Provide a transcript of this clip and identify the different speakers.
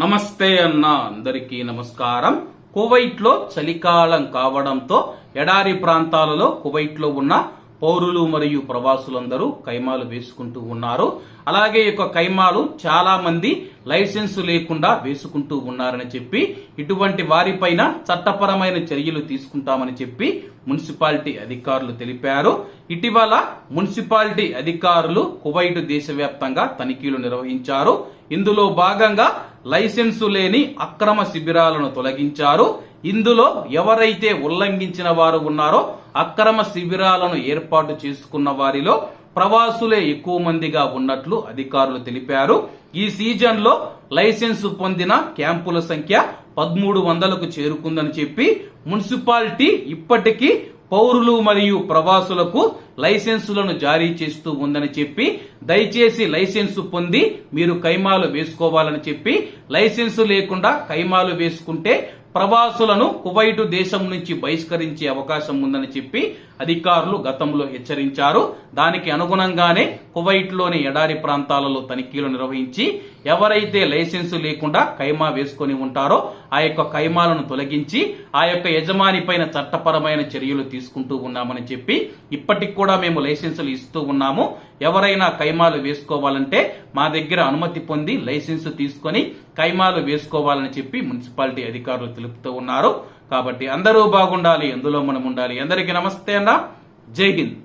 Speaker 1: నమస్తే అన్న అందరికీ నమస్కారం. కువైట్లో చలికాలం కావడంతో ఎడారి ప్రాంతాలలో కువైట్లో ఉన్న పౌరులు మరియు ప్రవాసులందరూ కైమాలు వేసుకుంటూ ఉన్నారు. అలాగే ఈ యొక్క కైమాలు చాలా మంది లైసెన్స్ లేకుండా వేసుకుంటూ ఉన్నారని చెప్పి ఇటువంటి వారిపైన చట్టపరమైన చర్యలు తీసుకుంటామని చెప్పి మున్సిపాలిటీ అధికారులు తెలిపారు. ఇటీవల మున్సిపాలిటీ అధికారులు కువైట్ దేశవ్యాప్తంగా తనిఖీలు నిర్వహించారు. ఇందులో భాగంగా లైసెన్సు లేని అక్రమ శిబిరాలను తొలగించారు. ఇందులో ఎవరైతే ఉల్లంఘించిన వారు ఉన్నారో అక్రమ శిబిరాలను ఏర్పాటు చేసుకున్న వారిలో ప్రవాసులే ఎక్కువ మందిగా ఉన్నట్లు అధికారులు తెలిపారు. ఈ సీజన్లో లైసెన్సు పొందిన క్యాంపుల సంఖ్య పదమూడు వందలకు చేరుకుందని చెప్పి మున్సిపాలిటీ ఇప్పటికీ పౌరులు మరియు ప్రవాసులకు లైసెన్సులను జారీ చేస్తూ ఉందని చెప్పి దయచేసి లైసెన్సు పొంది మీరు కైమాలు వేసుకోవాలని చెప్పి లైసెన్సు లేకుండా కైమాలు వేసుకుంటే ప్రవాసులను కువైటు దేశం నుంచి బహిష్కరించే అవకాశం ఉందని చెప్పి అధికారులు గతంలో హెచ్చరించారు. దానికి అనుగుణంగానే కువైట్లోని ఎడారి ప్రాంతాలలో తనిఖీలు నిర్వహించి ఎవరైతే లైసెన్సు లేకుండా కైమా వేసుకొని ఉంటారో ఆ యొక్క కైమాలను తొలగించి ఆ యొక్క యజమాని పైన చట్టపరమైన చర్యలు తీసుకుంటూ ఉన్నామని చెప్పి ఇప్పటికి కూడా మేము లైసెన్సులు ఇస్తూ ఉన్నాము. ఎవరైనా కైమాలు వేసుకోవాలంటే మా దగ్గర అనుమతి పొంది లైసెన్సు తీసుకొని కైమాలు వేసుకోవాలని చెప్పి మున్సిపాలిటీ అధికారులు తెలుపుతూ ఉన్నారు. కాబట్టి అందరూ బాగుండాలి ఎందులో మనం ఉండాలి. అందరికీ నమస్తే అన్న. జై హింద్.